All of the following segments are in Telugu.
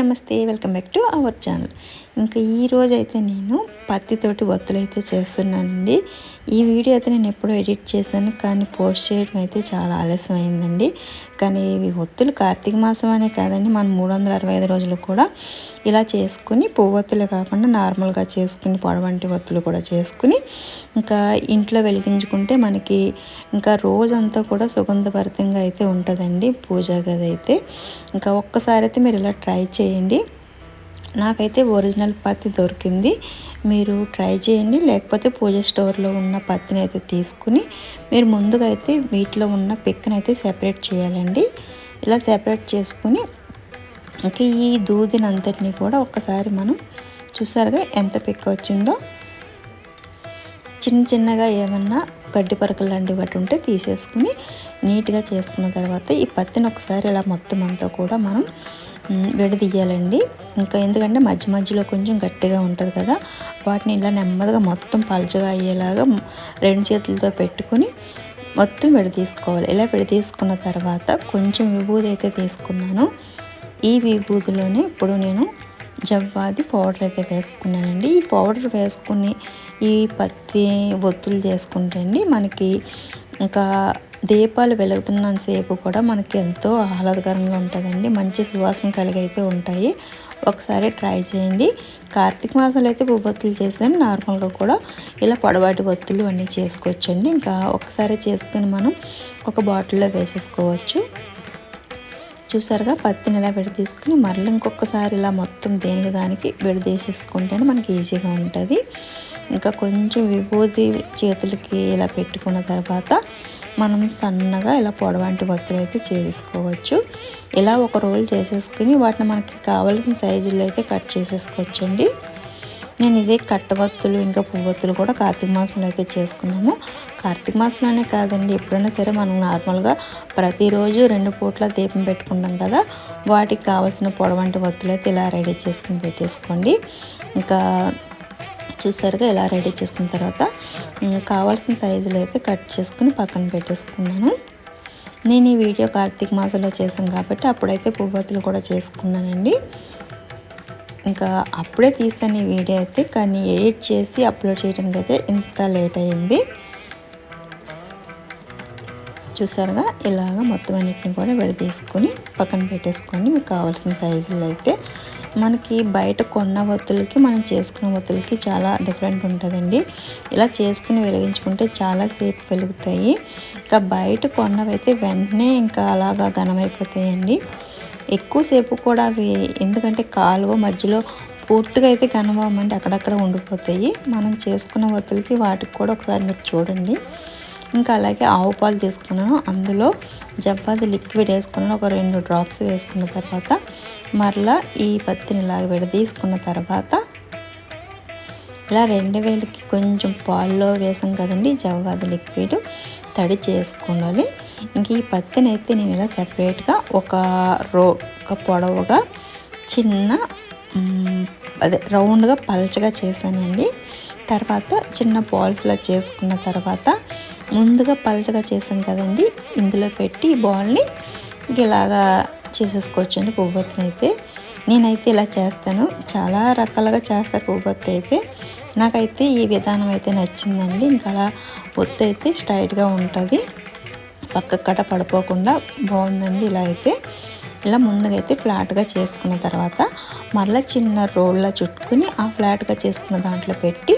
నమస్తే welcome back to our channel. ఇంకా ఈరోజు అయితే నేను పత్తితోటి ఒత్తులు అయితే చేస్తున్నానండి. ఈ వీడియో అయితే నేను ఎప్పుడో ఎడిట్ చేశాను కానీ పోస్ట్ చేయడం అయితే చాలా ఆలస్యం అయిందండి కానీ ఇవి ఒత్తులు కార్తీక మాసం అనే కాదండి మనం మూడు వందల అరవై ఐదు రోజులు కూడా ఇలా చేసుకుని పువ్వొత్తులే కాకుండా నార్మల్గా చేసుకుని పొడవంటి ఒత్తులు కూడా చేసుకుని ఇంకా ఇంట్లో వెలిగించుకుంటే మనకి ఇంకా రోజంతా కూడా సుగంధభరితంగా అయితే ఉంటుందండి పూజా గది అయితే. ఇంకా ఒక్కసారి అయితే మీరు ఇలా ట్రై చేయండి. నాకైతే ఒరిజినల్ పత్తి దొరికింది. మీరు ట్రై చేయండి. లేకపోతే పూజ స్టోర్లో ఉన్న పత్తిని అయితే తీసుకుని మీరు ముందుగా అయితే వీటిలో ఉన్న పిక్కని అయితే సెపరేట్ చేయాలండి. ఇలా సెపరేట్ చేసుకుని ఇంకా ఈ దూదిని అంతటిని కూడా ఒక్కసారి మనం చూసారుగా ఎంత పిక్క వచ్చిందో? చిన్న చిన్నగా ఏమన్నా గడ్డి పరకలు లాంటివి వాటి ఉంటే తీసేసుకుని నీట్గా చేసుకున్న తర్వాత ఈ పత్తిని ఒకసారి ఇలా మొత్తం అంతా కూడా మనం విడదీయాలండి. ఇంకా ఎందుకంటే మధ్య మధ్యలో కొంచెం గట్టిగా ఉంటుంది కదా వాటిని ఇలా నెమ్మదిగా మొత్తం పలచగా అయ్యేలాగా రెండు చేతులతో పెట్టుకుని మొత్తం విడదీసుకోవాలి. ఇలా విడదీసుకున్న తర్వాత కొంచెం విభూది అయితే తీసుకున్నాను. ఈ విభూదిలోనే ఇప్పుడు నేను జవ్వాది పౌడర్ అయితే వేసుకున్నానండి. ఈ పౌడర్ వేసుకుని ఈ పత్తి ఒత్తులు చేసుకుంటే అండి మనకి ఇంకా దీపాలు వెలుగుతున్నంతసేపు కూడా మనకి ఎంతో ఆహ్లాదకరంగా ఉంటుందండి. మంచి సువాసన కలిగి అయితే ఉంటాయి. ఒకసారి ట్రై చేయండి. కార్తీక మాసంలో అయితే పువ్వొత్తులు చేసాం. నార్మల్గా కూడా ఇలా పొడవాటి ఒత్తులు అన్నీ చేసుకోవచ్చండి. ఇంకా ఒకసారి చేసుకుని మనం ఒక బాటిల్లో వేసేసుకోవచ్చు. చూసారుగా? పత్తిని ఇలా విడదీసుకుని మరల ఇంకొకసారి ఇలా మొత్తం దేనికి దానికి విడదీసేసుకుంటేనే మనకి ఈజీగా ఉంటుంది. ఇంకా కొంచెం విభూతి చేతులకి ఇలా పెట్టుకున్న తర్వాత మనం సన్నగా ఇలా పొడవంటి వత్తులు అయితే చేసుకోవచ్చు ఇలా ఒక రోల్ చేసేసుకుని వాటిని మనకి కావాల్సిన సైజుల్లో అయితే కట్ చేసేసుకోవచ్చండి. నేను ఇదే కట్టవత్తులు ఇంకా పువ్వొత్తులు కూడా కార్తీక మాసంలో అయితే చేసుకున్నాము కార్తీక మాసంలోనే కాదండి ఎప్పుడైనా సరే మనం నార్మల్గా ప్రతిరోజు రెండు పూట్ల దీపం పెట్టుకుంటాం కదా వాటికి కావాల్సిన పొడవంటి వత్తులు అయితే ఇలా రెడీ చేసుకుని పెట్టేసుకోండి. ఇంకా చూసారుగా ఇలా రెడీ చేసుకున్న తర్వాత కావాల్సిన సైజులో అయితే కట్ చేసుకుని పక్కన పెట్టేసుకున్నాను. నేను ఈ వీడియో కార్తీక మాసంలో చేశాను కాబట్టి అప్పుడైతే పువ్వొత్తులు కూడా చేసుకున్నానండి. ఇంకా అప్పుడే తీసాను ఈ వీడియో అయితే కానీ ఎడిట్ చేసి అప్లోడ్ చేయడానికి అయితే ఇంత లేట్ అయింది చూసారుగా? ఇలాగ మొత్తం అన్నిటిని కూడా విడదీసుకొని పక్కన పెట్టేసుకొని మీకు కావాల్సిన సైజులు అయితే మనకి బయట కొన్న ఒత్తులకి మనం చేసుకున్న ఒత్తులకి చాలా డిఫరెంట్ ఉంటుందండి. ఇలా చేసుకుని వెలిగించుకుంటే చాలాసేపు వెలుగుతాయి. ఇంకా బయట కొన్నవైతే వెంటనే ఇంకా అలాగా ఘనమైపోతాయండి. ఎక్కువసేపు కూడా అవి ఎందుకంటే కాలువ మధ్యలో పూర్తిగా అయితే కనవమంటే అక్కడక్కడ ఉండిపోతాయి. మనం చేసుకున్న వత్తులకి వాటికి కూడా ఒకసారి మీరు చూడండి. ఇంకా అలాగే ఆవు పాలు తీసుకున్నాను. అందులో జపాది లిక్విడ్ వేసుకున్నాను. ఒక రెండు డ్రాప్స్ వేసుకున్న తర్వాత మరలా ఈ పత్తిని ఇలాగ విడదీసుకున్న తర్వాత ఇలా రెండు వేలకి కొంచెం పాల్లో వేసాం కదండి జవ్వాది లిక్విడ్ తడి చేసుకోవాలి ఇంక ఈ పత్తిని అయితే నేను ఇలా సపరేట్గా ఒక రో ఒక పొడవుగా చిన్న అదే రౌండ్గా పలచగా చేశానండి. తర్వాత చిన్న బాల్స్లా చేసుకున్న తర్వాత ముందుగా పలచగా చేసాం కదండి ఇందులో పెట్టి ఈ బాల్ని ఇలాగా చేసేసుకోవచ్చు అండి కొవ్వొత్తిని అయితే. నేనైతే ఇలా చేస్తాను చాలా రకాలుగా చేస్తారు కొవ్వొత్తి అయితే. నాకైతే ఈ విధానం అయితే నచ్చిందండి ఇంకా అలా ఒత్తు అయితే స్ట్రైట్గా ఉంటుంది. పక్క కట పడిపోకుండా బాగుందండి ఇలా అయితే. ఇలా ముందుగా అయితే ఫ్లాట్గా చేసుకున్న తర్వాత మరలా చిన్న రోల్లా చుట్టుకుని ఆ ఫ్లాట్గా చేసుకున్న దాంట్లో పెట్టి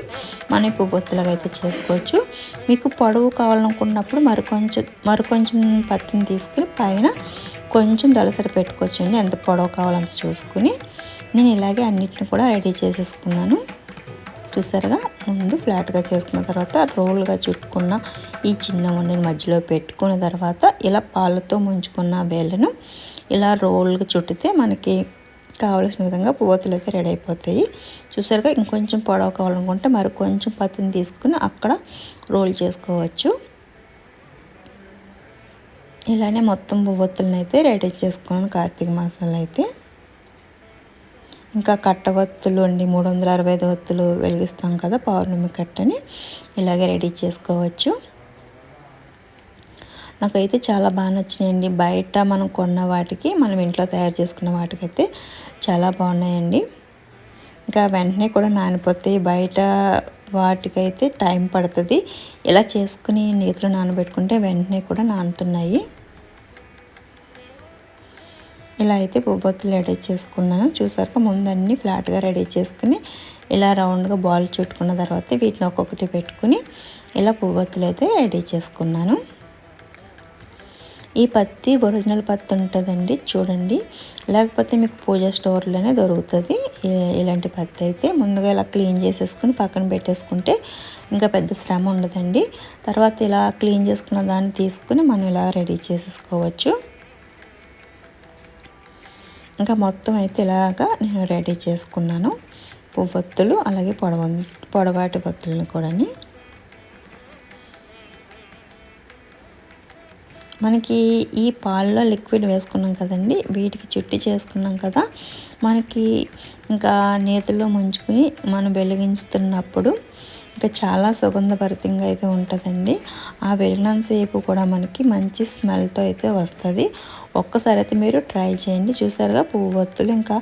మనం పువ్వొత్తులుగా అయితే చేసుకోవచ్చు. మీకు పొడవు కావాలనుకున్నప్పుడు మరికొంచెం మరికొంచెం పత్తిని తీసుకుని పైన కొంచెం దళసరి పెట్టుకోవచ్చండి. ఎంత పొడవు కావాలంత చూసుకుని. నేను ఇలాగే అన్నిటిని కూడా రెడీ చేసేసుకున్నాను. చూసారుగా? ముందు ఫ్లాట్గా చేసుకున్న తర్వాత రోల్గా చుట్టుకున్న ఈ చిన్న వండిని మధ్యలో పెట్టుకున్న తర్వాత ఇలా పాలతో ముంచుకున్న వేళ్ళను ఇలా రోల్గా చుట్టితే మనకి కావలసిన విధంగా పువ్వొత్తులు అయితే రెడీ అయిపోతాయి. చూసారుగా? ఇంకొంచెం పొడవు కావాలనుకుంటే మరి కొంచెం పత్తిని తీసుకుని అక్కడ రోల్ చేసుకోవచ్చు. ఇలానే మొత్తం పువ్వొత్తులను అయితే రెడీ చేసుకున్నాను కార్తీక మాసంలో అయితే. ఇంకా కట్టవత్తులు అండి మూడు వందల అరవై ఐదు వత్తులు వెలిగిస్తాం కదా పౌర్ణమి కట్టని. ఇలాగే రెడీ చేసుకోవచ్చు. నాకైతే చాలా బాగా నచ్చినాయండి. బయట మనం కొన్న వాటికి మనం ఇంట్లో తయారు చేసుకున్న వాటికైతే చాలా బాగున్నాయండి. ఇంకా వెంటనే కూడా నానిపోతాయి బయట వాటికైతే టైం పడుతుంది. ఇలా చేసుకుని నీతిలో నానబెట్టుకుంటే వెంటనే కూడా నానుతున్నాయి. ఇలా అయితే పువ్వొత్తులు రెడీ చేసుకున్నాను. చూసాక ముందన్నీ ఫ్లాట్గా రెడీ చేసుకుని ఇలా రౌండ్గా బాల్ చుట్టుకున్న తర్వాత వీటిని ఒక్కొక్కటి పెట్టుకుని ఇలా పువ్వొత్తులు అయితే రెడీ చేసుకున్నాను. ఈ పత్తి ఒరిజినల్ పత్తి ఉంటుందండి చూడండి. లేకపోతే మీకు పూజ స్టోర్లోనే దొరుకుతుంది. ఇలాంటి పత్తి అయితే ముందుగా ఇలా క్లీన్ చేసేసుకుని పక్కన పెట్టేసుకుంటే ఇంకా పెద్ద శ్రమ ఉండదండి. తర్వాత ఇలా క్లీన్ చేసుకున్న దాన్ని తీసుకుని మనం ఇలా రెడీ చేసేసుకోవచ్చు. ఇంకా మొత్తం అయితే ఇలాగా నేను రెడీ చేసుకున్నాను. పువ్వొత్తులు అలాగే పొడవ పొడవాటి వత్తులను కూడాని. మనకి ఈ పాల్లో లిక్విడ్ వేసుకున్నాం కదండి వీటికి చుట్టి చేసుకున్నాం కదా. మనకి ఇంకా నేతిలో ముంచుకుని మనం వెలిగించుతున్నప్పుడు ఇంకా చాలా సుగంధభరితంగా అయితే ఉంటుందండి. ఆ వెలిగినంతసేపు కూడా మనకి మంచి స్మెల్తో అయితే వస్తుంది. ఒక్కసారి అయితే మీరు ట్రై చేయండి. చూసారుగా పువ్వు వత్తులు ఇంకా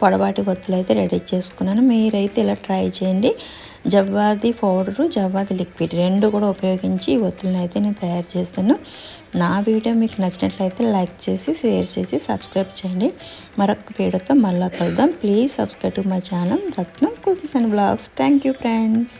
పొడవాటి వత్తులు అయితే రెడీ చేసుకున్నాను. మీరైతే ఇలా ట్రై చేయండి. జవ్వాది పౌడరు జవ్వాది లిక్విడ్ రెండు కూడా ఉపయోగించి ఈ ఒత్తులను అయితే నేను తయారు చేస్తాను. నా వీడియో మీకు నచ్చినట్లయితే లైక్ చేసి షేర్ చేసి సబ్స్క్రైబ్ చేయండి. మరొక వీడియోతో మళ్ళీ కలుద్దాం. Please subscribe to my channel. Ratnam cooking and blogs. Thank you friends.